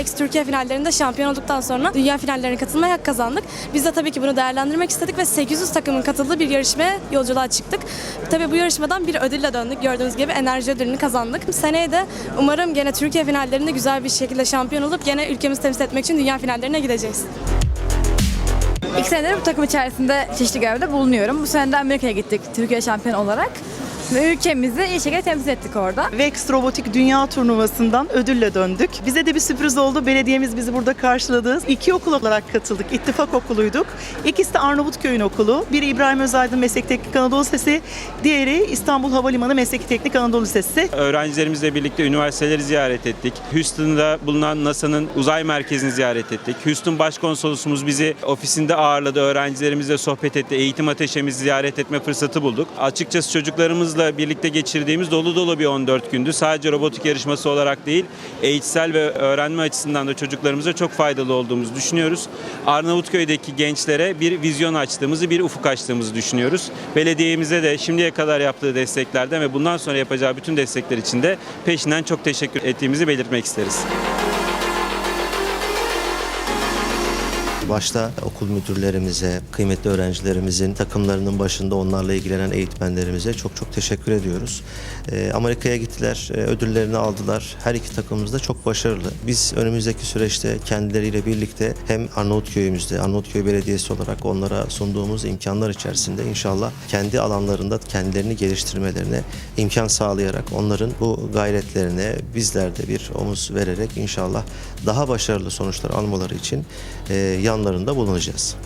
PEX Türkiye finallerinde şampiyon olduktan sonra dünya finallerine katılmaya hak kazandık. Biz de tabii ki bunu değerlendirmek istedik ve 800 takımın katıldığı bir yarışmaya yolculuğa çıktık. Tabii bu yarışmadan bir ödülle döndük. Gördüğünüz gibi enerji ödülünü kazandık. Seneye de umarım gene Türkiye finallerinde güzel bir şekilde şampiyon olup gene ülkemizi temsil etmek için dünya finallerine gideceğiz. İlk senedir bu takım içerisinde çeşitli görevde bulunuyorum. Bu sene de Amerika'ya gittik Türkiye şampiyon olarak. Ve ülkemizi iyi şekilde temsil ettik orada. Vex Robotik Dünya Turnuvası'ndan ödülle döndük. Bize de bir sürpriz oldu. Belediyemiz bizi burada karşıladı. İki okul olarak katıldık. İttifak okuluyduk. İkisi de Arnavutköy'ün okulu. Biri İbrahim Özaydın Meslek Teknik Anadolu Lisesi. Diğeri İstanbul Havalimanı Meslek Teknik Anadolu Lisesi. Öğrencilerimizle birlikte üniversiteleri ziyaret ettik. Houston'da bulunan NASA'nın uzay merkezini ziyaret ettik. Houston Başkonsolosumuz bizi ofisinde ağırladı. Öğrencilerimizle sohbet etti. Eğitim ateşemizi ziyaret etme fırsatı bulduk. Açıkçası çocuklarımızla birlikte geçirdiğimiz dolu dolu bir 14 gündü. Sadece robotik yarışması olarak değil, eğitsel ve öğrenme açısından da çocuklarımıza çok faydalı olduğumuzu düşünüyoruz. Arnavutköy'deki gençlere bir vizyon açtığımızı, bir ufuk açtığımızı düşünüyoruz. Belediyemize de şimdiye kadar yaptığı desteklerden ve bundan sonra yapacağı bütün destekler için de peşinden çok teşekkür ettiğimizi belirtmek isteriz. Başta okul müdürlerimize, kıymetli öğrencilerimizin takımlarının başında onlarla ilgilenen eğitmenlerimize çok çok teşekkür ediyoruz. Ee, Amerika'ya gittiler, e, ödüllerini aldılar. Her iki takımımız da çok başarılı. Biz önümüzdeki süreçte kendileriyle birlikte hem Arnavutköy'ümüzde, Arnavutköy Belediyesi olarak onlara sunduğumuz imkanlar içerisinde inşallah kendi alanlarında kendilerini geliştirmelerine imkan sağlayarak onların bu gayretlerine bizler de bir omuz vererek inşallah daha başarılı sonuçlar almaları için e, yanlarında bulunacağız.